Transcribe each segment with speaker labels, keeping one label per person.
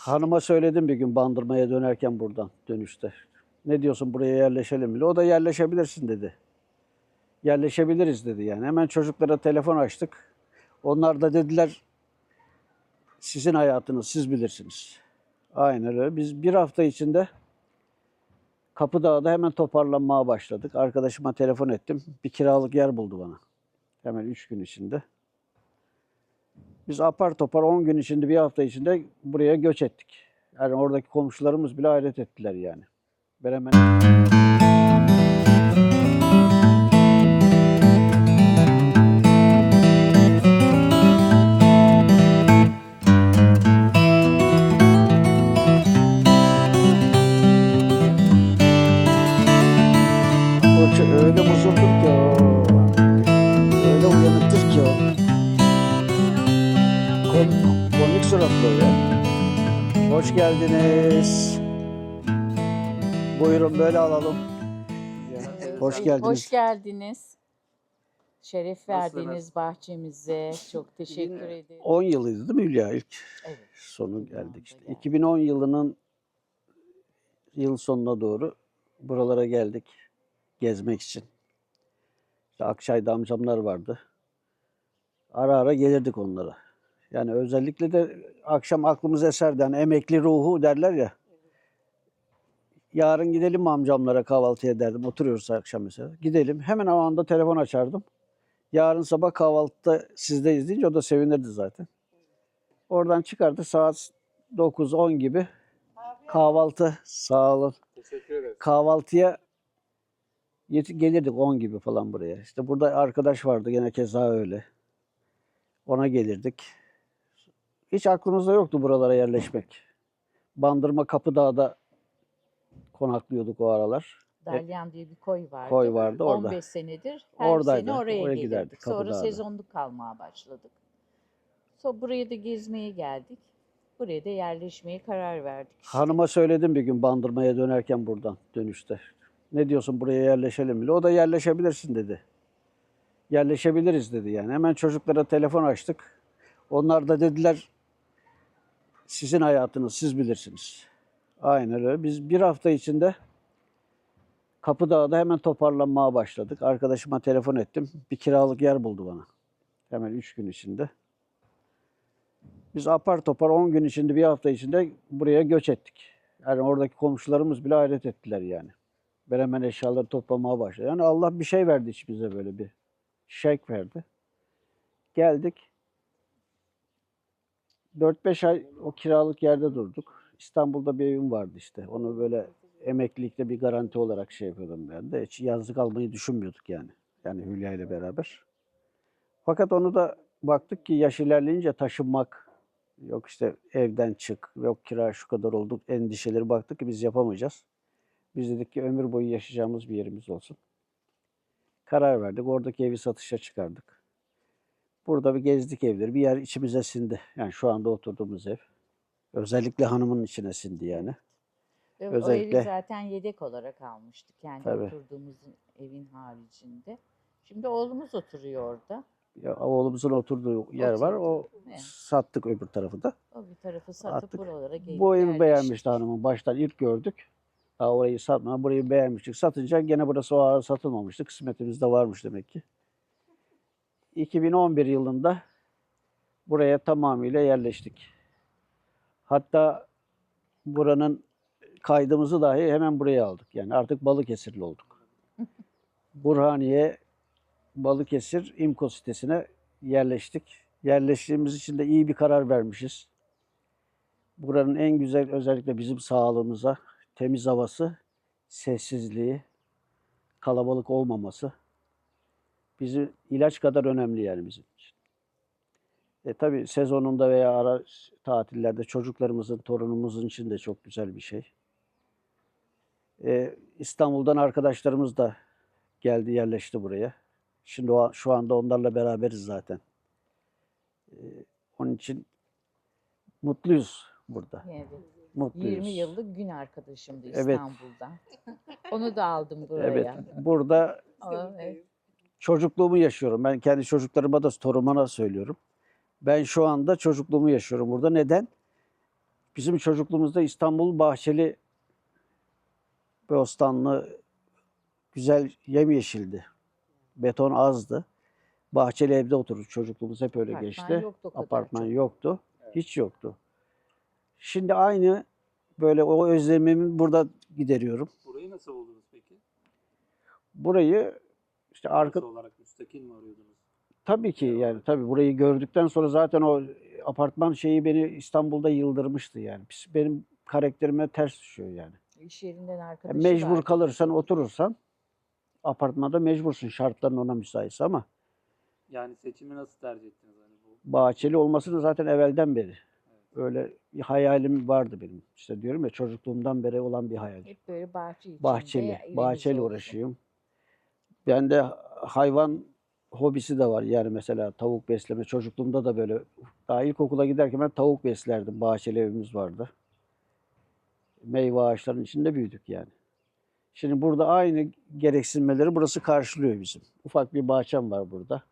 Speaker 1: Hanıma söyledim bir gün bandırmaya dönerken buradan dönüşte. Ne diyorsun buraya yerleşelim bile. O da yerleşebilirsin dedi. Yerleşebiliriz dedi yani. Hemen çocuklara telefon açtık. Onlar da dediler sizin hayatınız siz bilirsiniz. Aynen öyle. Biz bir hafta içinde Kapıdağ'da hemen toparlanmaya başladık. Arkadaşıma telefon ettim. Bir kiralık yer buldu bana. Hemen üç gün içinde. Biz apar topar 10 gün içinde bir hafta içinde buraya göç ettik. Yani oradaki komşularımız bile hayret ettiler yani. Ben hemen Komik, ya. Hoş geldiniz. Buyurun böyle alalım. Hoş geldiniz.
Speaker 2: Hoş geldiniz. Şeref verdiniz bahçemize. Çok teşekkür ederim.
Speaker 1: 10 yılıydı değil mi Hülya ilk?
Speaker 2: Evet.
Speaker 1: Sonu geldik işte.
Speaker 2: geldik.
Speaker 1: 2010 yılının yıl sonuna doğru buralara geldik gezmek için. İşte Akçay'da amcamlar vardı. Ara ara gelirdik onlara. Yani özellikle de akşam aklımız eserdi. Hani emekli ruhu derler ya. Yarın gidelim mi amcamlara kahvaltıya derdim. Oturuyoruz akşam mesela. Gidelim. Hemen o anda telefon açardım. Yarın sabah kahvaltıda sizdeyiz deyince o da sevinirdi zaten. Oradan çıkardı saat 9-10 gibi kahvaltı sağ olun.
Speaker 3: Teşekkür ederiz.
Speaker 1: Kahvaltıya gelirdik 10 gibi falan buraya. İşte burada arkadaş vardı gene keza öyle. Ona gelirdik. Hiç aklımızda yoktu buralara yerleşmek. Bandırma Kapıdağ'da konaklıyorduk o aralar.
Speaker 2: Dalyan diye bir koy vardı.
Speaker 1: Koy vardı orada.
Speaker 2: 15 senedir her
Speaker 1: Oradaydı,
Speaker 2: sene oraya,
Speaker 1: oraya giderdik,
Speaker 2: Sonra
Speaker 1: Kapıdağ'da.
Speaker 2: sezonluk kalmaya başladık. Sonra buraya da gezmeye geldik. Buraya da yerleşmeye karar verdik. işte.
Speaker 1: Hanıma söyledim bir gün bandırmaya dönerken buradan dönüşte. Ne diyorsun buraya yerleşelim bile. O da yerleşebilirsin dedi. Yerleşebiliriz dedi yani. Hemen çocuklara telefon açtık. Onlar da dediler sizin hayatınız siz bilirsiniz. Aynen öyle. Biz bir hafta içinde Kapıdağ'da hemen toparlanmaya başladık. Arkadaşıma telefon ettim. Bir kiralık yer buldu bana. Hemen üç gün içinde. Biz apar topar 10 gün içinde bir hafta içinde buraya göç ettik. Yani oradaki komşularımız bile hayret ettiler yani. Ben hemen eşyaları toplamaya başladım. Yani Allah bir şey verdi içimize böyle bir şek verdi. Geldik. 4-5 ay o kiralık yerde durduk. İstanbul'da bir evim vardı işte. Onu böyle emeklilikte bir garanti olarak şey yapıyordum ben de. Hiç yazlık almayı düşünmüyorduk yani. Yani Hülya ile beraber. Fakat onu da baktık ki yaş ilerleyince taşınmak, yok işte evden çık, yok kira şu kadar olduk endişeleri baktık ki biz yapamayacağız. Biz dedik ki ömür boyu yaşayacağımız bir yerimiz olsun. Karar verdik. Oradaki evi satışa çıkardık. Burada bir gezdik evleri. Bir yer içimize sindi. Yani şu anda oturduğumuz ev. Özellikle hanımın içine sindi yani.
Speaker 2: Ve
Speaker 1: özellikle-
Speaker 2: O evi zaten yedek olarak almıştık. Yani
Speaker 1: Tabii.
Speaker 2: oturduğumuz evin haricinde. Şimdi oğlumuz oturuyor orada.
Speaker 1: Ya, oğlumuzun oturduğu yer var. O
Speaker 2: evet.
Speaker 1: sattık öbür tarafı da.
Speaker 2: O bir tarafı satıp
Speaker 1: Attık.
Speaker 2: buralara gelip
Speaker 1: Bu evi beğenmişti hanımın. Baştan ilk gördük. Daha orayı satma. Burayı beğenmiştik. Satınca gene burası o ara satılmamıştı. Kısmetimizde varmış demek ki. 2011 yılında buraya tamamıyla yerleştik. Hatta buranın kaydımızı dahi hemen buraya aldık. Yani artık Balıkesirli olduk. Burhaniye Balıkesir İmko sitesine yerleştik. Yerleştiğimiz için de iyi bir karar vermişiz. Buranın en güzel özellikle bizim sağlığımıza temiz havası, sessizliği, kalabalık olmaması bizi ilaç kadar önemli yani bizim için. E tabii sezonunda veya ara tatillerde çocuklarımızın, torunumuzun için de çok güzel bir şey. E, İstanbul'dan arkadaşlarımız da geldi, yerleşti buraya. Şimdi o, şu anda onlarla beraberiz zaten. E, onun için mutluyuz burada.
Speaker 2: Evet.
Speaker 1: Mutluyuz.
Speaker 2: 20 yıllık gün arkadaşımdı
Speaker 1: Evet.
Speaker 2: İstanbul'da. Onu da aldım buraya.
Speaker 1: Evet, burada
Speaker 2: Aa, evet.
Speaker 1: Çocukluğumu yaşıyorum. Ben kendi çocuklarıma da torunuma da söylüyorum. Ben şu anda çocukluğumu yaşıyorum burada. Neden? Bizim çocukluğumuzda İstanbul bahçeli, bostanlı, güzel yemyeşildi. Beton azdı. Bahçeli evde oturur çocukluğumuz hep öyle
Speaker 2: Apartman
Speaker 1: geçti.
Speaker 2: yoktu
Speaker 1: Apartman
Speaker 2: çok.
Speaker 1: yoktu. Hiç yoktu. Şimdi aynı böyle o özlemimi burada gideriyorum.
Speaker 3: Burayı nasıl buldunuz peki?
Speaker 1: Burayı işte arka
Speaker 3: olarak müstakil mi arıyordunuz?
Speaker 1: tabii ki yani tabii burayı gördükten sonra zaten o apartman şeyi beni İstanbul'da yıldırmıştı yani. Pis- Benim karakterime ters düşüyor yani.
Speaker 2: İş yerinden arkadaşı
Speaker 1: mecbur
Speaker 2: vardı.
Speaker 1: kalırsan oturursan apartmanda mecbursun şartların ona müsaitse ama
Speaker 3: Yani seçimi nasıl tercih ettiniz? Hani bu
Speaker 1: bahçeli olmasını zaten evvelden beri öyle bir hayalim vardı benim. İşte diyorum ya çocukluğumdan beri olan bir hayal.
Speaker 2: Hep böyle bahçe içinde.
Speaker 1: Bahçeli, bahçeli
Speaker 2: olsun.
Speaker 1: uğraşıyorum. Ben de hayvan hobisi de var. Yani mesela tavuk besleme. Çocukluğumda da böyle daha ilkokula giderken ben tavuk beslerdim. Bahçeli evimiz vardı. Meyve ağaçlarının içinde büyüdük yani. Şimdi burada aynı gereksinmeleri burası karşılıyor bizim. Ufak bir bahçem var burada.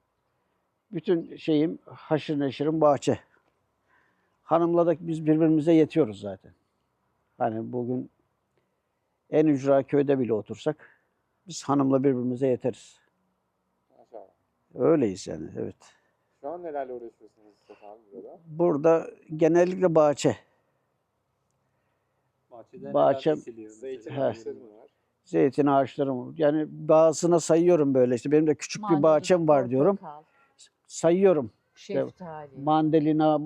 Speaker 1: Bütün şeyim haşır neşirim bahçe. Hanımla da biz birbirimize yetiyoruz zaten. Hani bugün en ücra köyde bile otursak biz hanımla birbirimize yeteriz.
Speaker 4: Maşallah.
Speaker 1: Öyleyiz yani evet.
Speaker 4: Şu an nelerle uğraşıyorsunuz Mustafa abi burada?
Speaker 1: Burada genellikle bahçe.
Speaker 3: bahçede
Speaker 1: Bahçem-
Speaker 3: neler kesiliyor?
Speaker 4: Zeytin ağaçları mı var?
Speaker 1: Zeytin ağaçlarım. Yani bazısına sayıyorum böyle işte. Benim de küçük bir bahçem var diyorum. Sayıyorum.
Speaker 2: Şeftali.
Speaker 1: Mandalina,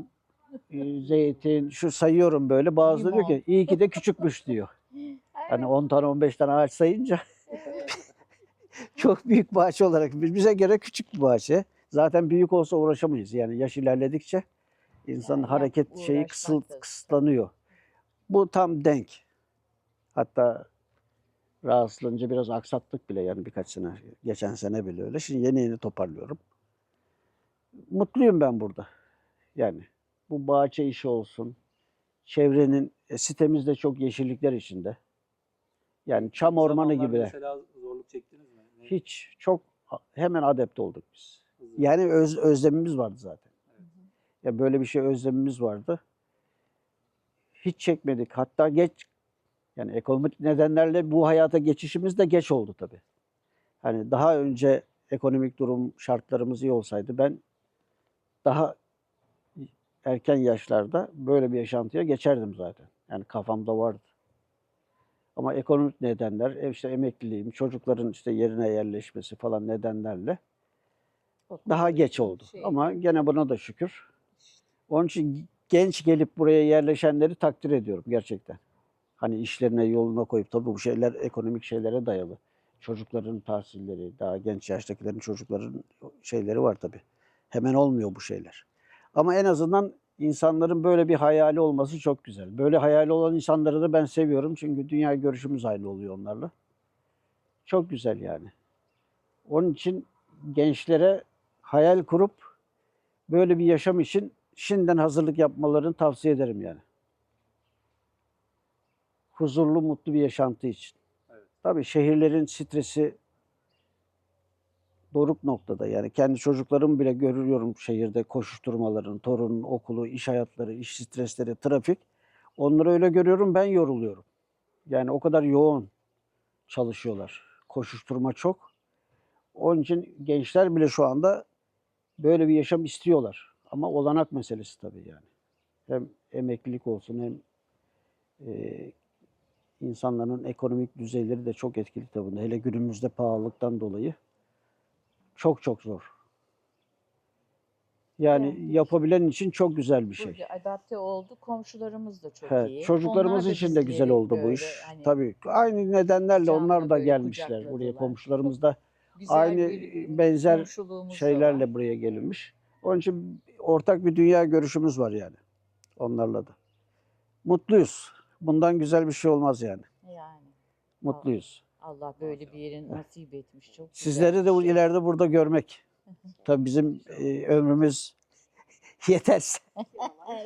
Speaker 1: e, zeytin, şu sayıyorum böyle. Bazıları diyor ki iyi ki de küçükmüş diyor. Hani 10 tane 15 tane ağaç sayınca çok büyük bahçe olarak bize göre küçük bir bahçe. Zaten büyük olsa uğraşamayız. Yani yaş ilerledikçe insanın
Speaker 2: Yani
Speaker 1: hareket şeyi
Speaker 2: da-
Speaker 1: kısıtlanıyor. Bu tam denk. Hatta rahatsızlanınca biraz aksattık bile yani birkaç sene. Geçen sene bile öyle. Şimdi yeni yeni toparlıyorum. Mutluyum ben burada. Yani bu bahçe işi olsun. Çevrenin e, sitemizde çok yeşillikler içinde. Yani çam ormanı gibi.
Speaker 3: Mesela zorluk çektiniz mi? Ne-
Speaker 1: Hiç çok hemen adept olduk biz. Yani öz, özlemimiz vardı zaten.
Speaker 3: Evet.
Speaker 1: Ya böyle bir şey özlemimiz vardı. Hiç çekmedik. Hatta geç yani ekonomik nedenlerle bu hayata geçişimiz de geç oldu tabii. Hani daha önce ekonomik durum şartlarımız iyi olsaydı ben daha erken yaşlarda böyle bir yaşantıya geçerdim zaten. Yani kafamda vardı. Ama ekonomik nedenler, işte emekliliğim, çocukların işte yerine yerleşmesi falan nedenlerle daha geç oldu.
Speaker 2: Şey,
Speaker 1: Ama gene buna da şükür. Onun için genç gelip buraya yerleşenleri takdir ediyorum gerçekten. Hani işlerine yoluna koyup tabii bu şeyler ekonomik şeylere dayalı. Çocukların tahsilleri, daha genç yaştakilerin çocukların şeyleri var tabii. Hemen olmuyor bu şeyler. Ama en azından insanların böyle bir hayali olması çok güzel. Böyle hayali olan insanları da ben seviyorum. Çünkü dünya görüşümüz aynı oluyor onlarla. Çok güzel yani. Onun için gençlere hayal kurup böyle bir yaşam için şimdiden hazırlık yapmalarını tavsiye ederim yani. Huzurlu, mutlu bir yaşantı için.
Speaker 3: Evet.
Speaker 1: Tabii şehirlerin stresi doruk noktada. Yani kendi çocuklarımı bile görüyorum şehirde koşuşturmaların, torunun okulu, iş hayatları, iş stresleri, trafik. Onları öyle görüyorum ben yoruluyorum. Yani o kadar yoğun çalışıyorlar. Koşuşturma çok. Onun için gençler bile şu anda böyle bir yaşam istiyorlar. Ama olanak meselesi tabii yani. Hem emeklilik olsun hem e, insanların ekonomik düzeyleri de çok etkili tabii. Hele günümüzde pahalılıktan dolayı çok çok zor. Yani
Speaker 2: Evet.
Speaker 1: yapabilen için çok güzel bir şey.
Speaker 2: Adapte oldu. Komşularımız da çok
Speaker 1: He,
Speaker 2: iyi.
Speaker 1: çocuklarımız
Speaker 2: Onlar
Speaker 1: için de güzel oldu bu
Speaker 2: böyle
Speaker 1: iş.
Speaker 2: hani
Speaker 1: Tabii aynı nedenlerle onlar da gelmişler buraya. Komşularımız da aynı benzer şeylerle
Speaker 2: var.
Speaker 1: buraya gelinmiş. Onun için ortak bir dünya görüşümüz var yani. Onlarla da. Mutluyuz. Bundan güzel bir şey olmaz yani.
Speaker 2: Yani
Speaker 1: Mutluyuz.
Speaker 2: Allah böyle bir yerin nasip etmiş. Çok güzel
Speaker 1: Sizleri de bu
Speaker 2: şey.
Speaker 1: ileride burada görmek. Tabii bizim e, ömrümüz yeterse.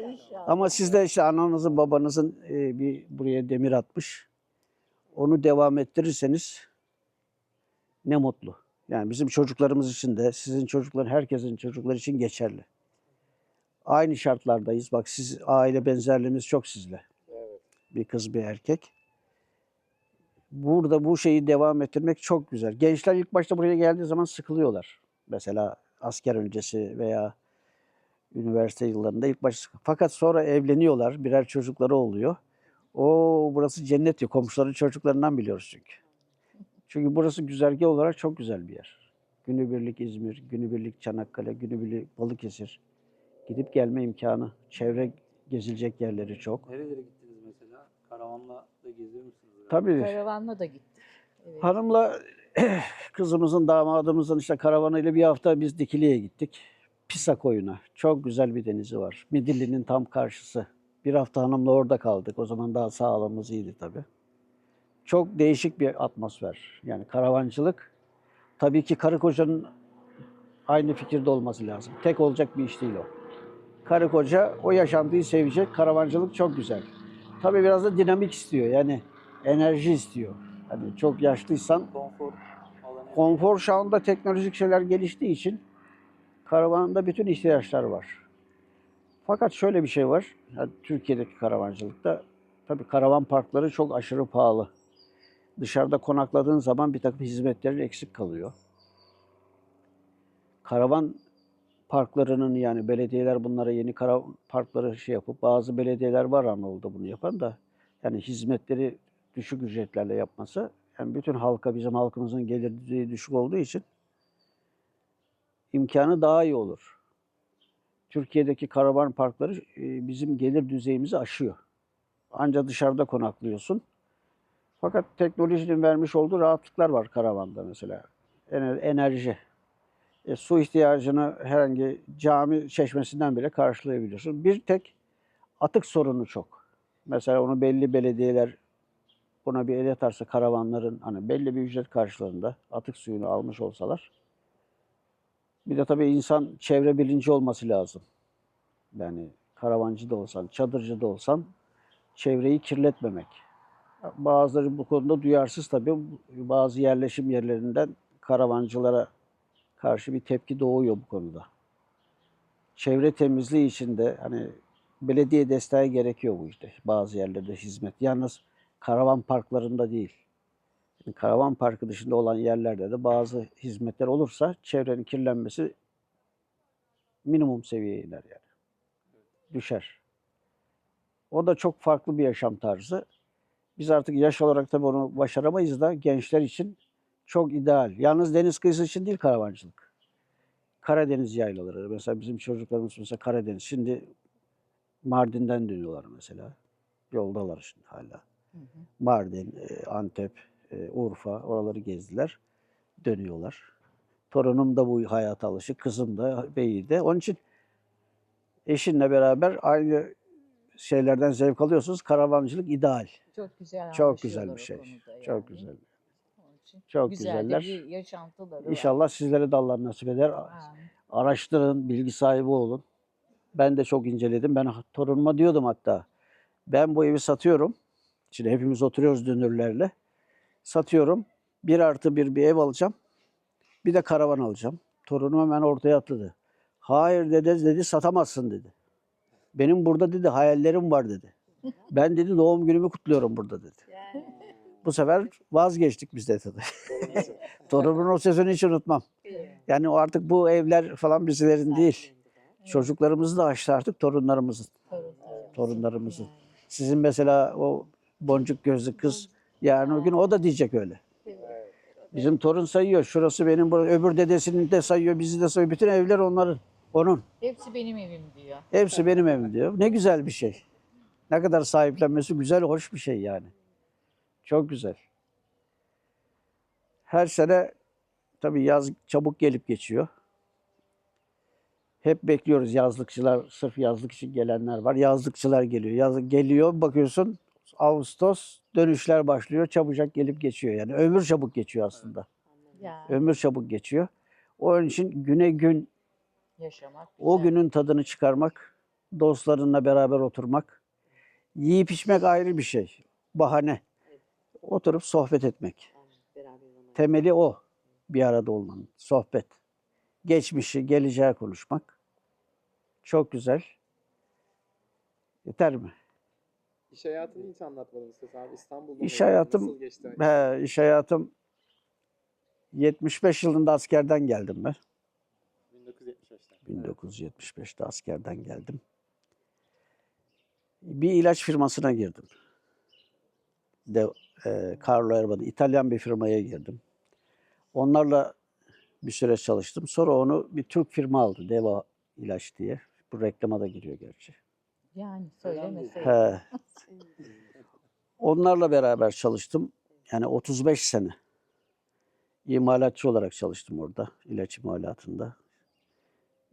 Speaker 2: İnşallah.
Speaker 1: Ama siz de işte ananızın babanızın e, bir buraya demir atmış. Onu devam ettirirseniz ne mutlu. Yani bizim çocuklarımız için de sizin çocukların herkesin çocukları için geçerli. Aynı şartlardayız. Bak siz aile benzerliğimiz çok sizle.
Speaker 4: Evet.
Speaker 1: Bir kız bir erkek. Burada bu şeyi devam ettirmek çok güzel. Gençler ilk başta buraya geldiği zaman sıkılıyorlar. Mesela asker öncesi veya üniversite yıllarında ilk başta Fakat sonra evleniyorlar. Birer çocukları oluyor. O burası cennet diyor. Komşuların çocuklarından biliyoruz çünkü. Çünkü burası güzergah olarak çok güzel bir yer. Günübirlik İzmir, günübirlik Çanakkale, günübirlik Balıkesir. Gidip gelme imkanı. Çevre gezilecek yerleri çok.
Speaker 3: Nerelere gittiniz mesela? Karavanla da geziyor musunuz?
Speaker 1: Tabii
Speaker 2: Karavanla da gittik. Evet.
Speaker 1: hanımla kızımızın damadımızın işte karavanıyla bir hafta biz Dikili'ye gittik. Pisa koyuna. Çok güzel bir denizi var. Midilli'nin tam karşısı. Bir hafta hanımla orada kaldık. O zaman daha sağlığımız iyiydi tabii. Çok değişik bir atmosfer. Yani karavancılık tabii ki karı kocanın aynı fikirde olması lazım. Tek olacak bir iş değil o. Karı koca o yaşantıyı sevecek. Karavancılık çok güzel. Tabii biraz da dinamik istiyor. Yani enerji istiyor. Hani çok yaşlıysan
Speaker 3: Konfor
Speaker 1: konfor şu anda teknolojik şeyler geliştiği için karavanda bütün ihtiyaçlar var. Fakat şöyle bir şey var. Yani Türkiye'deki karavancılıkta tabii karavan parkları çok aşırı pahalı. Dışarıda konakladığın zaman bir takım hizmetlerin eksik kalıyor. Karavan parklarının yani belediyeler bunlara yeni karavan parkları şey yapıp bazı belediyeler var Anadolu'da bunu yapan da yani hizmetleri düşük ücretlerle yapması yani bütün halka bizim halkımızın gelir düzeyi düşük olduğu için imkanı daha iyi olur. Türkiye'deki karavan parkları e, bizim gelir düzeyimizi aşıyor. Ancak dışarıda konaklıyorsun. Fakat teknolojinin vermiş olduğu rahatlıklar var karavanda mesela. Ener- Enerji. E, su ihtiyacını herhangi cami çeşmesinden bile karşılayabiliyorsun. Bir tek atık sorunu çok. Mesela onu belli belediyeler buna bir el atarsa karavanların hani belli bir ücret karşılığında atık suyunu almış olsalar. Bir de tabii insan çevre bilinci olması lazım. Yani karavancı da olsan, çadırcı da olsan çevreyi kirletmemek. Bazıları bu konuda duyarsız tabii. Bazı yerleşim yerlerinden karavancılara karşı bir tepki doğuyor bu konuda. Çevre temizliği için de hani belediye desteği gerekiyor bu işte. Bazı yerlerde hizmet. Yalnız karavan parklarında değil. Yani karavan parkı dışında olan yerlerde de bazı hizmetler olursa çevrenin kirlenmesi minimum seviyeye iner yani. Düşer. O da çok farklı bir yaşam tarzı. Biz artık yaş olarak tabii onu başaramayız da gençler için çok ideal. Yalnız deniz kıyısı için değil karavancılık. Karadeniz yaylaları. Mesela bizim çocuklarımız mesela Karadeniz. Şimdi Mardin'den dönüyorlar mesela. Yoldalar şimdi hala. Mardin, e, Antep, e, Urfa oraları gezdiler. Dönüyorlar. Torunum da bu hayata alışık. Kızım da, beyi de. Onun için eşinle beraber aynı şeylerden zevk alıyorsunuz. Karavancılık ideal.
Speaker 2: Çok güzel
Speaker 1: Çok güzel bir şey.
Speaker 2: konuda
Speaker 1: Çok
Speaker 2: yani.
Speaker 1: güzel.
Speaker 2: Onun için
Speaker 1: Çok
Speaker 2: güzel
Speaker 1: güzeller.
Speaker 2: bir yaşantıları var.
Speaker 1: İnşallah sizlere de Allah nasip eder.
Speaker 2: Amin.
Speaker 1: Araştırın, bilgi sahibi olun. Ben de çok inceledim. Ben torunuma diyordum hatta. Ben bu evi satıyorum. Şimdi hepimiz oturuyoruz dünürlerle. Satıyorum. Bir artı bir bir ev alacağım. Bir de karavan alacağım. Torunum hemen ortaya atladı. Hayır dedi, dedi satamazsın dedi. Benim burada dedi hayallerim var dedi. Ben dedi doğum günümü kutluyorum burada dedi. Bu sefer vazgeçtik biz de tabii. Torunumun o sözünü hiç unutmam. Yani o artık bu evler falan bizlerin değil. Çocuklarımızı da açtı artık torunlarımızın.
Speaker 2: Torunlarımızın.
Speaker 1: Sizin mesela o boncuk gözlü kız yarın o gün o da diyecek öyle. Bizim torun sayıyor. Şurası benim, bur- öbür dedesinin de sayıyor, bizi de sayıyor. Bütün evler onların, onun.
Speaker 2: Hepsi benim evim diyor.
Speaker 1: Hepsi benim evim diyor. Ne güzel bir şey. Ne kadar sahiplenmesi güzel, hoş bir şey yani. Çok güzel. Her sene tabii yaz çabuk gelip geçiyor. Hep bekliyoruz yazlıkçılar, sırf yazlık için gelenler var. Yazlıkçılar geliyor. Yaz, geliyor bakıyorsun Ağustos dönüşler başlıyor. Çabucak gelip geçiyor. Yani ömür çabuk geçiyor aslında.
Speaker 2: Ya
Speaker 1: Ömür çabuk geçiyor. Onun için güne gün
Speaker 2: yaşamak
Speaker 1: o
Speaker 2: güzel.
Speaker 1: günün tadını çıkarmak, dostlarınla beraber oturmak, yiyip içmek ayrı bir şey. Bahane. Oturup sohbet etmek. Temeli o. Bir arada olmanın. Sohbet. Geçmişi, geleceği konuşmak. Çok güzel. Yeter mi?
Speaker 4: İş hayatını hiç anlatmadın İsmet abi. İstanbul'da
Speaker 1: İş hayatım-
Speaker 4: Nasıl geçti?
Speaker 1: He, iş hayatım 75 yılında askerden geldim ben.
Speaker 4: 1975'te.
Speaker 1: 1975'te askerden geldim. Bir ilaç firmasına girdim. De, e, Carlo Erban'ı İtalyan bir firmaya girdim. Onlarla bir süre çalıştım. Sonra onu bir Türk firma aldı. Deva ilaç diye. Bu reklama da giriyor gerçi.
Speaker 2: Yani söylemeseydin.
Speaker 1: He. Onlarla beraber çalıştım. Yani 35 sene. İmalatçı olarak çalıştım orada. ilaç imalatında.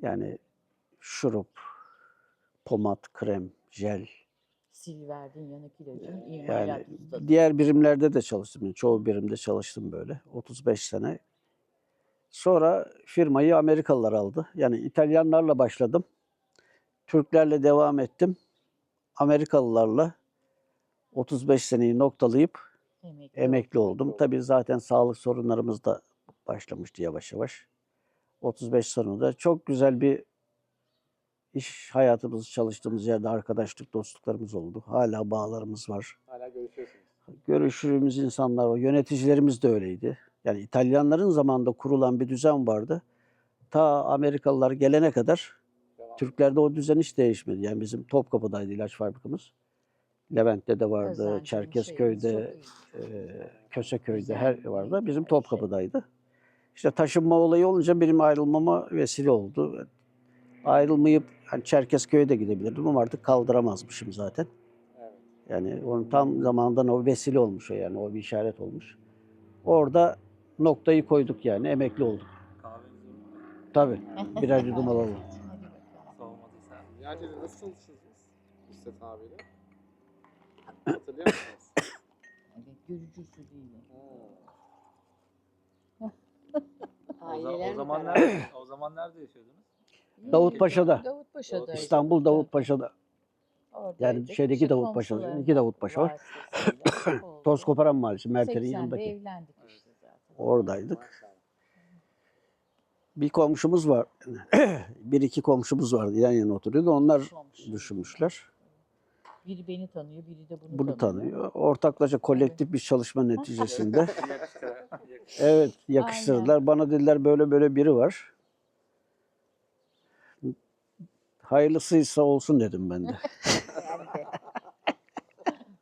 Speaker 1: Yani şurup, pomat, krem, jel.
Speaker 2: Silver'in yanık ilacın
Speaker 1: Yani
Speaker 2: imalat ustası.
Speaker 1: diğer birimlerde de çalıştım. Yani çoğu birimde çalıştım böyle. 35 sene. Sonra firmayı Amerikalılar aldı. Yani İtalyanlarla başladım. Türklerle devam ettim. Amerikalılarla 35 seneyi noktalayıp
Speaker 2: Emekli,
Speaker 1: emekli
Speaker 2: oldu.
Speaker 1: oldum. Tabii zaten sağlık sorunlarımız da başlamıştı yavaş yavaş. 35 sonunda çok güzel bir iş hayatımız, çalıştığımız yerde arkadaşlık, dostluklarımız oldu. Hala bağlarımız var.
Speaker 4: Hala görüşüyorsunuz.
Speaker 1: Görüştüğümüz insanlar var. Yöneticilerimiz de öyleydi. Yani İtalyanların zamanında kurulan bir düzen vardı. Ta Amerikalılar gelene kadar. Türklerde o düzen hiç değişmedi. Yani bizim Topkapı'daydı ilaç fabrikamız. Levent'te de vardı,
Speaker 2: Özendiğimiz
Speaker 1: Çerkezköy'de, e, Köseköy'de her vardı. Bizim
Speaker 2: her
Speaker 1: Topkapı'daydı. İşte taşınma olayı olunca benim ayrılmama vesile oldu. Ayrılmayıp hani Çerkezköy'e de gidebilirdim ama artık kaldıramazmışım zaten.
Speaker 4: Evet.
Speaker 1: Yani onun tam zamanından o vesile olmuş o yani o bir işaret olmuş. Orada noktayı koyduk yani emekli olduk. Tabii birer yudum alalım.
Speaker 4: Gerçekten nasıl tanıştınız İsmet abiyle? Hatırlıyor musunuz?
Speaker 2: Evet, görücüsü değil.
Speaker 4: Hmm.
Speaker 3: O, za-
Speaker 5: Aileler
Speaker 3: o
Speaker 5: mi
Speaker 3: zaman
Speaker 5: karar
Speaker 3: nerede, o zaman nerede yaşıyordunuz?
Speaker 1: Davutpaşa'da.
Speaker 2: Davutpaşa'da.
Speaker 1: İstanbul Davutpaşa'da. Yani şeydeki Davutpaşa'da, iki Davutpaşa var. Toz Koparan Mahallesi, Merter'in yanındaki.
Speaker 2: evlendik işte zaten.
Speaker 1: Oradaydık. Bir komşumuz var. bir iki komşumuz vardı yan yana oturuyordu. Onlar
Speaker 2: Komşu.
Speaker 1: düşünmüşler.
Speaker 2: Biri beni tanıyor, biri de bunu,
Speaker 1: Bunu tanıyor. Ortaklaşa kolektif bir çalışma neticesinde evet yakıştırdılar. Bana dediler böyle böyle biri var. Hayırlısıysa olsun dedim ben de.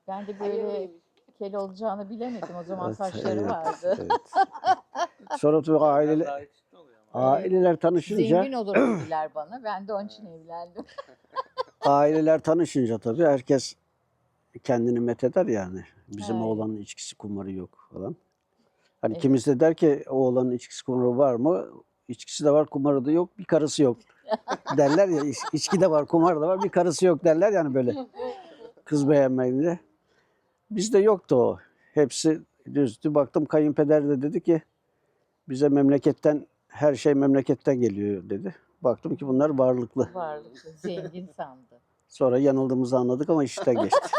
Speaker 2: Ben de böyle kel olacağını bilemedim. O zaman
Speaker 1: Evet,
Speaker 2: saçları
Speaker 1: evet,
Speaker 2: vardı.
Speaker 1: evet. Sonra tabii aile, aileler tanışınca
Speaker 2: Zengin olur dediler bana. Ben de onun için evlendim.
Speaker 1: aileler tanışınca tabii herkes kendini metheder yani. Bizim
Speaker 2: Evet.
Speaker 1: oğlanın içkisi kumarı yok falan. Hani
Speaker 2: Evet.
Speaker 1: kimisi de der ki oğlanın içkisi kumarı var mı? İçkisi de var, kumarı da yok, bir karısı yok. derler ya iç- içki de var, kumar da var, bir karısı yok derler yani böyle. Kız beğenmeyince. Bizde yoktu o. Hepsi düzdü. Baktım kayınpeder de dedi ki bize memleketten her şey memleketten geliyor dedi. Baktım ki bunlar varlıklı.
Speaker 2: Varlıklı, zengin sandı.
Speaker 1: Sonra yanıldığımızı anladık ama işten geçti.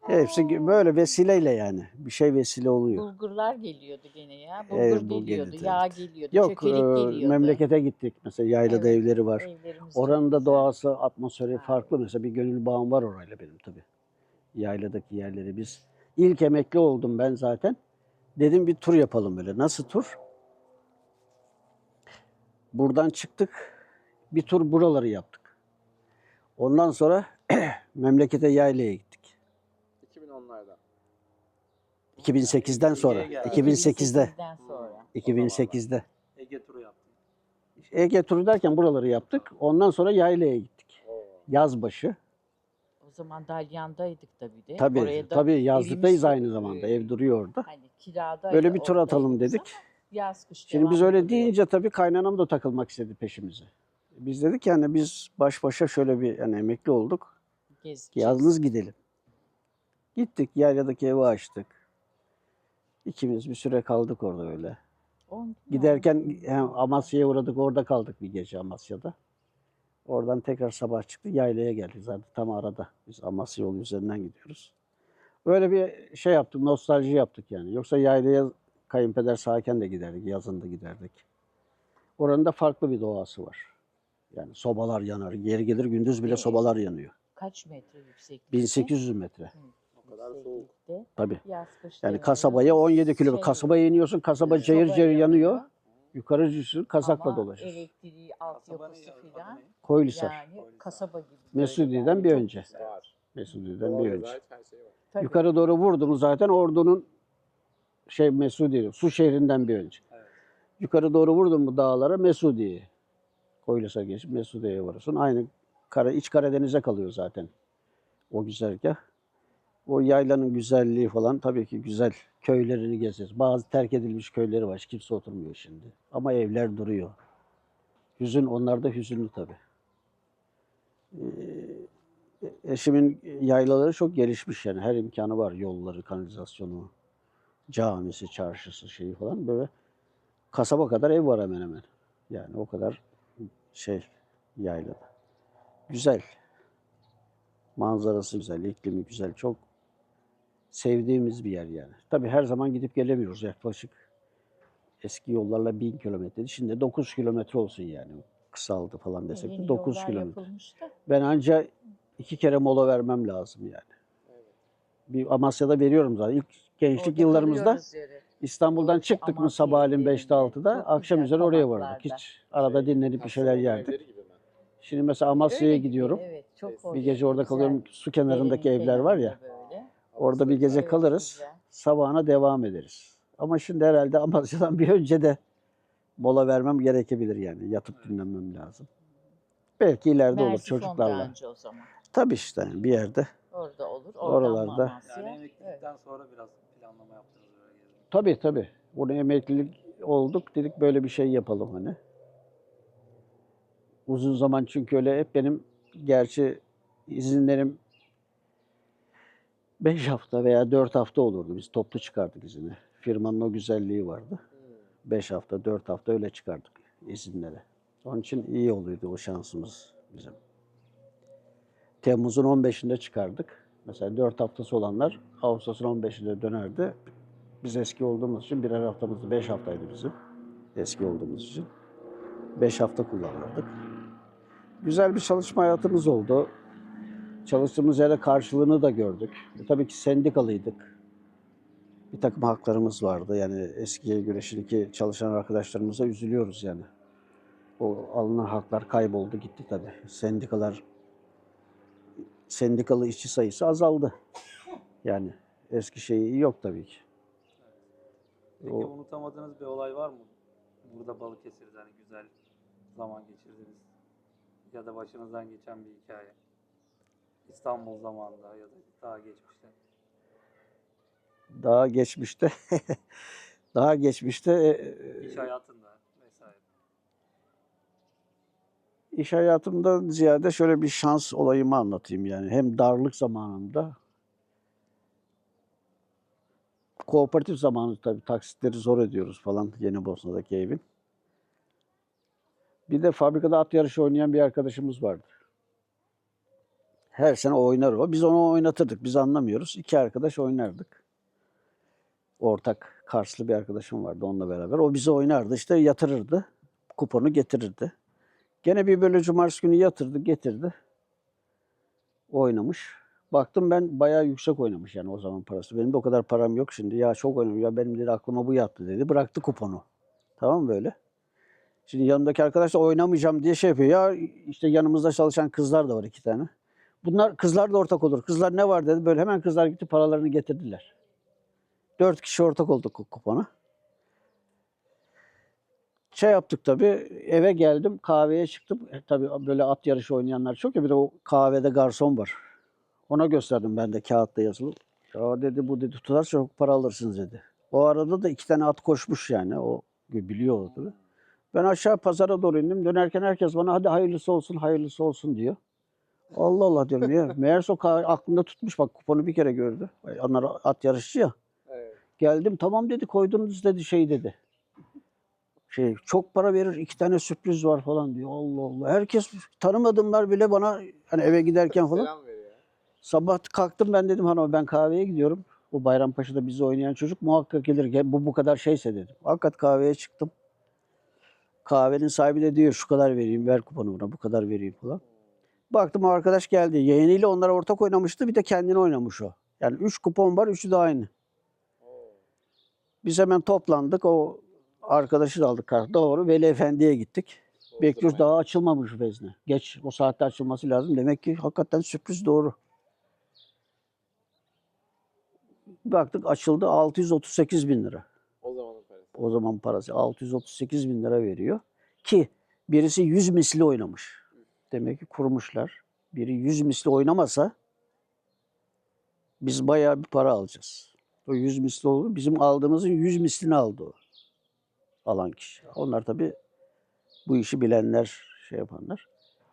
Speaker 1: Hepsi böyle vesileyle yani. Bir şey vesile oluyor.
Speaker 2: Bulgurlar geliyordu gene ya. Bulgur
Speaker 1: Evet, bu
Speaker 2: geliyordu,
Speaker 1: gelirdi,
Speaker 2: yağ
Speaker 1: evet.
Speaker 2: geliyordu,
Speaker 1: Yok
Speaker 2: çökelik
Speaker 1: e,
Speaker 2: geliyordu.
Speaker 1: memlekete gittik. Mesela yaylada
Speaker 2: Evet,
Speaker 1: evleri var.
Speaker 2: Evlerimiz çok
Speaker 1: Oranın da
Speaker 2: güzel.
Speaker 1: doğası, atmosferi farklı. Mesela bir gönül bağım var orayla benim tabii. Yayladaki yerleri biz. İlk emekli oldum ben zaten. Dedim bir tur yapalım böyle. Nasıl tur? Buradan çıktık. Bir tur buraları yaptık. Ondan sonra memlekete yaylaya gittik.
Speaker 4: 2010'larda.
Speaker 1: 2008'den sonra.
Speaker 3: İyi geldi.
Speaker 1: 2008'de.
Speaker 2: 2008'den sonra.
Speaker 1: 2008'de.
Speaker 3: Ege turu yaptım.
Speaker 1: Ege turu derken buraları yaptık. Ondan sonra yaylaya gittik. Yazbaşı.
Speaker 2: O zaman Dalyan'daydık tabii de.
Speaker 1: Tabii
Speaker 2: Oraya da
Speaker 1: tabii yazlıktayız
Speaker 2: evimiz
Speaker 1: aynı zamanda. Ev duruyor orada.
Speaker 2: Hani kirada
Speaker 1: Böyle bir tur atalım dedik.
Speaker 2: Yaz kış
Speaker 1: Şimdi biz öyle
Speaker 2: ediyor.
Speaker 1: deyince tabii kaynanam da takılmak istedi peşimize. Biz dedik yani biz baş başa şöyle bir yani emekli olduk.
Speaker 2: Gezeceğiz.
Speaker 1: Yalnız gidelim. Gittik yayladaki evi açtık. İkimiz bir süre kaldık orada öyle.
Speaker 2: On-
Speaker 1: Giderken hem Amasya'ya uğradık orada kaldık bir gece Amasya'da. Oradan tekrar sabah çıktı yaylaya geldik zaten tam arada. Biz Amasya yolu üzerinden gidiyoruz. Böyle bir şey yaptık nostalji yaptık yani. Yoksa yaylaya kayınpeder sağken de giderdik yazın da giderdik. Oranın da farklı bir doğası var. Yani sobalar yanar. Yeri gelir gündüz bile
Speaker 2: Evet.
Speaker 1: sobalar yanıyor.
Speaker 2: Kaç metre yükseklikte?
Speaker 1: 1800 metre.
Speaker 4: O kadar soğuk.
Speaker 1: Tabii.
Speaker 2: Yaz kış
Speaker 1: Yani kasabaya 17 kilo.
Speaker 2: Şey,
Speaker 1: Kasabaya iniyorsun. Kasaba cayır
Speaker 2: soba
Speaker 1: cayır yanıyor. Yukarı düşüyorsun. Kazakla
Speaker 2: Ama
Speaker 1: dolaşıyorsun.
Speaker 2: elektriği, altyapısı filan?
Speaker 1: Koylisar.
Speaker 2: yani kasaba gibi.
Speaker 1: Mesudiye'den bir önce.
Speaker 4: Var.
Speaker 1: Mesudiye'den bir önce.
Speaker 4: her şey var.
Speaker 2: Tabii.
Speaker 1: Yukarı doğru vurdu mu zaten ordunun şey Mesudiye, su şehrinden bir önce.
Speaker 3: Evet.
Speaker 1: Yukarı doğru vurdun mu dağlara Mesudiye. Koylisar geçip Mesudiye'ye varırsın. Aynı kara, iç Karadeniz'e kalıyor zaten o güzergah. O yaylanın güzelliği falan tabii ki güzel. Köylerini gezeriz. Bazı terk edilmiş köyleri var. Hiç kimse oturmuyor şimdi. Ama evler duruyor. Hüzün, onlar da hüzünlü tabii. Eşimin yaylaları çok gelişmiş yani. Her imkanı var. Yolları, kanalizasyonu, camisi, çarşısı şeyi falan böyle kasaba kadar ev var hemen hemen. Yani o kadar şey yaylada. Güzel. Manzarası güzel, iklimi güzel. Çok sevdiğimiz bir yer yani. Tabii her zaman gidip gelemiyoruz yaklaşık. Eski yollarla 1000 kilometreydi. Şimdi 9 kilometre olsun yani. Kısaldı falan desek de
Speaker 2: Yeni
Speaker 1: 9
Speaker 2: yollar
Speaker 1: kilometre. Ben anca iki kere mola vermem lazım yani.
Speaker 4: Evet.
Speaker 1: Bir Amasya'da veriyorum zaten. İlk gençlik
Speaker 2: Orada
Speaker 1: yıllarımızda. İstanbul'dan çıktık mı sabahleyin
Speaker 2: evlerinde
Speaker 1: 5'te 6'da
Speaker 2: çok
Speaker 1: akşam üzere oraya vardık. Hiç arada
Speaker 4: Şey,
Speaker 1: dinlenip bir şeyler yerdik. Şimdi mesela Amasya'ya gidiyorum.
Speaker 2: Evet, çok
Speaker 4: Bir
Speaker 1: gece orada
Speaker 2: güzel.
Speaker 1: kalıyorum. Su kenarındaki
Speaker 2: Derin
Speaker 1: evler var ya.
Speaker 2: böyle.
Speaker 1: Orada bir gece kalırız.
Speaker 2: güzel.
Speaker 1: Sabahına devam ederiz. Ama şimdi herhalde Amasya'dan bir önce de mola vermem gerekebilir yani. Yatıp dinlenmem lazım. Belki ileride olur
Speaker 2: Merzifon'da
Speaker 1: çocuklarla.
Speaker 2: önce o zaman.
Speaker 1: Tabii işte bir yerde.
Speaker 2: Orada olur. Oradan
Speaker 1: Oralarda.
Speaker 2: mı Amasya?
Speaker 3: Yani
Speaker 2: Evet.
Speaker 3: emeklilikten sonra biraz planlama yaptınız.
Speaker 1: Tabii tabii. Bunu emeklilik olduk dedik böyle bir şey yapalım hani. Uzun zaman çünkü öyle hep benim gerçi izinlerim 5 hafta veya 4 hafta olurdu. Biz toplu çıkardık izini. Firmanın o güzelliği vardı.
Speaker 4: Hmm.
Speaker 1: 5 hafta, 4 hafta öyle çıkardık izinlere. Onun için iyi oluyordu o şansımız bizim. Temmuz'un 15'inde çıkardık. Mesela 4 haftası olanlar Ağustos'un 15'inde dönerdi. Biz eski olduğumuz için birer haftamızdı. 5 haftaydı bizim. Eski olduğumuz için. 5 hafta kullanırdık. Güzel bir çalışma hayatımız oldu. Çalıştığımız yere karşılığını da gördük. E, tabii ki sendikalıydık. Bir takım haklarımız vardı. Yani eskiye göre şimdiki çalışan arkadaşlarımıza üzülüyoruz yani. O alınan haklar kayboldu gitti tabii. Sendikalar, sendikalı işçi sayısı azaldı. Yani eski şeyi yok tabii ki.
Speaker 3: Peki
Speaker 1: O-
Speaker 3: unutamadığınız bir olay var mı? Burada Balıkesir'de hani güzel zaman geçirdiniz. Ya da başınızdan geçen bir hikaye. İstanbul zamanında ya da daha geçmişte.
Speaker 1: Daha geçmişte daha geçmişte e,
Speaker 3: İş hayatında
Speaker 1: iş hayatımda ziyade şöyle bir şans olayımı anlatayım yani. Hem darlık zamanında kooperatif zamanı tabii taksitleri zor ödüyoruz falan Yeni Bosna'daki evin. Bir de fabrikada at yarışı oynayan bir arkadaşımız vardı. Her sene oynar o. Biz onu oynatırdık. Biz anlamıyoruz. İki arkadaş oynardık. Ortak Karslı bir arkadaşım vardı onunla beraber. O bizi oynardı. işte yatırırdı. Kuponu getirirdi. Gene bir böyle cumartesi günü yatırdı, getirdi. Oynamış. Baktım ben bayağı yüksek oynamış yani o zaman parası. Benim de o kadar param yok şimdi. Ya çok oynamış. Ya benim dedi aklıma bu yattı dedi. Bıraktı kuponu. Tamam böyle? Şimdi yanımdaki arkadaş da oynamayacağım diye şey yapıyor. Ya işte yanımızda çalışan kızlar da var iki tane. Bunlar kızlar da ortak olur. Kızlar ne var dedi. Böyle hemen kızlar gitti paralarını getirdiler. Dört kişi ortak olduk kupona. Şey yaptık tabii. Eve geldim. Kahveye çıktım. E, tabii böyle at yarışı oynayanlar çok ya. Bir de o kahvede garson var. Ona gösterdim ben de kağıtta yazılı. Ya dedi bu dedi tutarsa çok para alırsınız dedi. O arada da iki tane at koşmuş yani. O biliyor o tabii. Ben aşağı pazara doğru indim. Dönerken herkes bana hadi hayırlısı olsun, hayırlısı olsun diyor. Allah Allah diyorum ya. Meğerse o ka- aklında tutmuş bak kuponu bir kere gördü. Onlar at yarışçı ya.
Speaker 4: Evet.
Speaker 1: Geldim tamam dedi koydunuz dedi şey dedi. Şey çok para verir iki tane sürpriz var falan diyor. Allah Allah. Herkes tanımadımlar bile bana hani eve giderken falan.
Speaker 4: Selam veriyor.
Speaker 1: Sabah kalktım ben dedim hanım ben kahveye gidiyorum. Bu Bayrampaşa'da bizi oynayan çocuk muhakkak gelir. Gel- Bu bu kadar şeyse dedim. Hakikat kahveye çıktım. Kahvenin sahibi de diyor şu kadar vereyim, ver kuponu buna, bu kadar vereyim falan. Baktım o arkadaş geldi. Yeğeniyle onlar ortak oynamıştı. Bir de kendini oynamış o. Yani üç kupon var, üçü de aynı. Biz hemen toplandık. O arkadaşı da aldık kart. Doğru Veli Efendi'ye gittik. Bekliyoruz daha açılmamış vezne. Geç o saatte açılması lazım. Demek ki hakikaten sürpriz doğru. Baktık açıldı 638 bin lira.
Speaker 4: O zamanın parası.
Speaker 1: O zaman parası 638 bin lira veriyor. Ki birisi 100 misli oynamış. Demek ki kurmuşlar. Biri 100 misli oynamasa biz bayağı bir para alacağız. O 100 misli olur. Bizim aldığımızın 100 mislini aldı o. Alan kişi. Onlar tabii bu işi bilenler, şey yapanlar.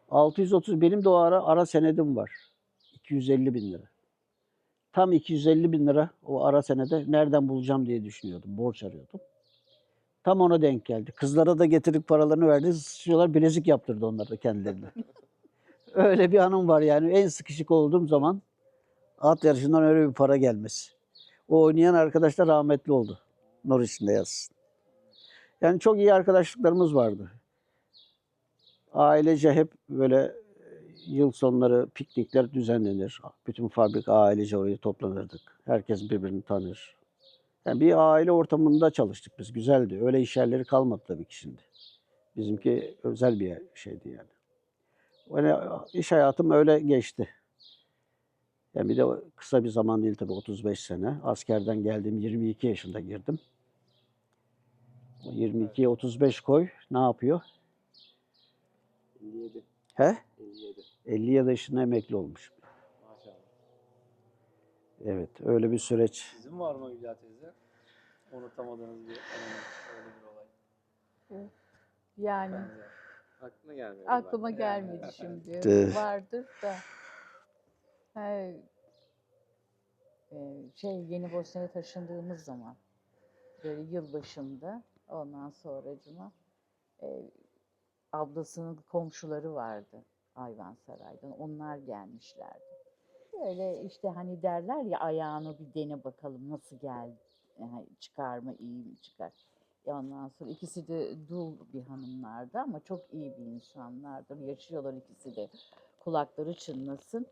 Speaker 1: 630 benim de o ara ara senedim var. 250 bin lira. Tam 250 bin lira o ara senede nereden bulacağım diye düşünüyordum. Borç arıyordum. Tam ona denk geldi. Kızlara da getirdik paralarını verdi. Sıçıyorlar bilezik yaptırdı onlar da kendilerine. öyle bir anım var yani. En sıkışık olduğum zaman at yarışından öyle bir para gelmesi. O oynayan arkadaş da rahmetli oldu. Nur içinde yazsın. Yani çok iyi arkadaşlıklarımız vardı. Ailece hep böyle yıl sonları piknikler düzenlenir. Bütün fabrika ailece oraya toplanırdık. Herkes birbirini tanır. Yani bir aile ortamında çalıştık biz. Güzeldi. Öyle iş yerleri kalmadı tabii ki şimdi. Bizimki özel bir şeydi yani. Yani iş hayatım öyle geçti. Yani bir de kısa bir zaman değil tabii 35 sene. Askerden geldim 22 yaşında girdim. O 22'ye 35 koy ne yapıyor?
Speaker 4: 57.
Speaker 1: He?
Speaker 4: 57.
Speaker 1: 50 yaşında emekli olmuş.
Speaker 4: Maşallah.
Speaker 1: Evet öyle bir süreç.
Speaker 3: Sizin var mı Hülya teyze? Unutamadığınız bir öyle bir olay.
Speaker 2: Yani.
Speaker 4: Aklına gelmedi.
Speaker 2: aklıma
Speaker 4: belki.
Speaker 2: gelmedi şimdi.
Speaker 1: Evet.
Speaker 2: Vardır da. He, e, şey Yeni Bosna'ya taşındığımız zaman böyle yılbaşında ondan sonracıma e, ablasının komşuları vardı Ayvansaray'dan. Onlar gelmişlerdi. Böyle işte hani derler ya ayağını bir dene bakalım nasıl geldi. Yani çıkar mı iyi mi çıkar. E Ondan sonra ikisi de dul bir hanımlardı ama çok iyi bir insanlardır. Yaşıyorlar ikisi de. Kulakları çınlasın.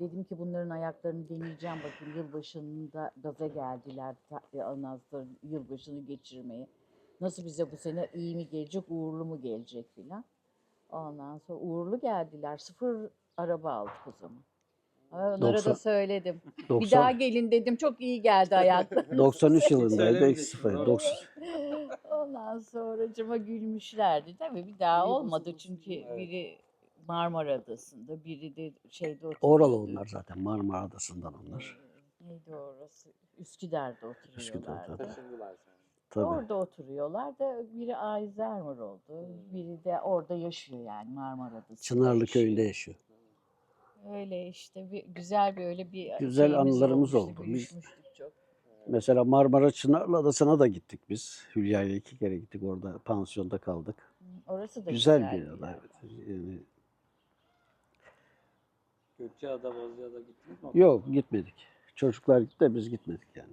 Speaker 2: Dedim ki bunların ayaklarını deneyeceğim bakayım yılbaşında gaza geldiler e, ondan sonra yılbaşını geçirmeye. Nasıl bize bu sene iyi mi gelecek, uğurlu mu gelecek filan. Ondan sonra uğurlu geldiler. Sıfır araba aldık o zaman. Ha, Onlara
Speaker 1: Doksan-
Speaker 2: da söyledim. Bir
Speaker 1: 90,
Speaker 2: daha gelin dedim. Çok iyi geldi ayakları.
Speaker 1: 93 yılındaydı.
Speaker 3: Söylemeyeceksin,
Speaker 1: 0
Speaker 3: doğru.
Speaker 1: 90.
Speaker 2: Ondan sonra cıma gülmüşlerdi. Tabii bir daha olmadı çünkü
Speaker 3: evet.
Speaker 2: biri Marmara Adası'nda, biri de şeyde oturuyordu.
Speaker 1: Oralı onlar zaten. Marmara Adası'ndan onlar.
Speaker 2: Ee, Neydi orası? Üsküdar'da oturuyorlardı.
Speaker 4: Taşındılar sonra.
Speaker 1: Tabii.
Speaker 2: Orada oturuyorlar da biri Ayzermer oldu. Biri de orada yaşıyor yani Marmara Adası'nda
Speaker 1: Çınarlı
Speaker 2: yaşıyor.
Speaker 1: köyünde yaşıyor.
Speaker 2: Öyle işte bir, güzel bir öyle bir
Speaker 1: Güzel anılarımız oldu. Biz-
Speaker 2: çok.
Speaker 1: Mesela Marmara Çınarlı Adası'na da gittik biz. Hülya ile iki kere gittik orada. Pansiyonda kaldık.
Speaker 2: Orası da
Speaker 1: Güzel
Speaker 2: güzel,
Speaker 1: bir ada. Yani,
Speaker 3: Gökçeada, Bozcaada gittiniz mi?
Speaker 1: yok gitmedik. Çocuklar gitti de biz gitmedik yani.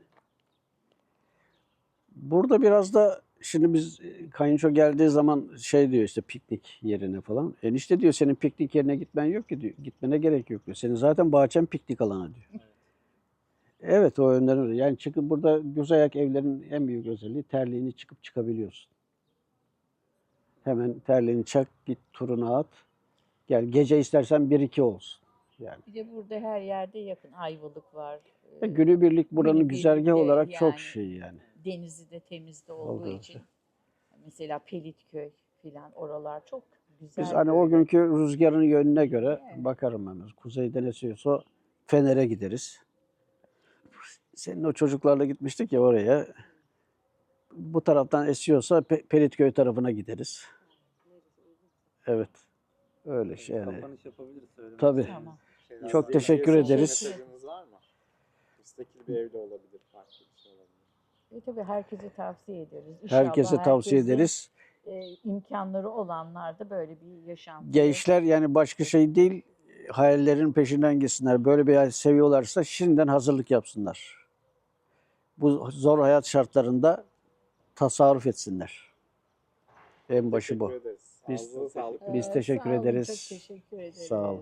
Speaker 1: Burada biraz da şimdi biz e, kayınço geldiği zaman şey diyor işte piknik yerine falan. Enişte diyor senin piknik yerine gitmen yok ki diyor. Gitmene gerek yok diyor. Senin zaten bahçen piknik alanı diyor. Evet o yönden öyle. Yani çıkıp burada göz ayak evlerin en büyük özelliği terliğini çıkıp çıkabiliyorsun. Hemen terliğini çak git turunu at. Gel gece istersen 1-2 olsun. Yani.
Speaker 2: Bir de burada her yerde yakın Ayvalık var. Ee,
Speaker 1: günübirlik buranın
Speaker 2: günübirlik
Speaker 1: güzergahı
Speaker 2: de
Speaker 1: olarak çok
Speaker 2: yani
Speaker 1: şey yani.
Speaker 2: Denizi de temizde olduğu
Speaker 1: Olduğu
Speaker 2: için. Mesela Pelitköy filan oralar çok güzel.
Speaker 1: Biz hani o
Speaker 2: böyle.
Speaker 1: günkü rüzgarın yönüne göre
Speaker 2: Evet.
Speaker 1: bakarım ben. Kuzeyden esiyorsa Fener'e gideriz. Senin o çocuklarla gitmiştik ya oraya. Bu taraftan esiyorsa Pe- Pelitköy tarafına gideriz. Evet. Öyle şey yani.
Speaker 3: Kapanış yapabiliriz.
Speaker 1: Tabii.
Speaker 2: Tamam.
Speaker 4: Şey,
Speaker 1: Çok
Speaker 4: sizin
Speaker 1: teşekkür
Speaker 4: bir
Speaker 1: ederiz.
Speaker 4: mesajınız var mı? Müstakil bir evde olabilir, farklı bir şey olabilir.
Speaker 2: E tabii herkese tavsiye ederiz.
Speaker 1: Herkese
Speaker 2: İnşallah
Speaker 1: tavsiye
Speaker 2: herkesin,
Speaker 1: ederiz.
Speaker 2: e, imkanları olanlar da böyle bir yaşantı.
Speaker 1: Gençler yani başka şey değil, hayallerin peşinden gitsinler. Böyle bir hayal seviyorlarsa şimdiden hazırlık yapsınlar. Bu zor hayat şartlarında tasarruf etsinler. En başı bu.
Speaker 4: Teşekkür ederiz.
Speaker 1: Biz-
Speaker 2: Ee,
Speaker 1: teşekkür
Speaker 2: sağ olun,
Speaker 1: ederiz.
Speaker 2: Çok teşekkür ederiz.
Speaker 1: Sağ ol.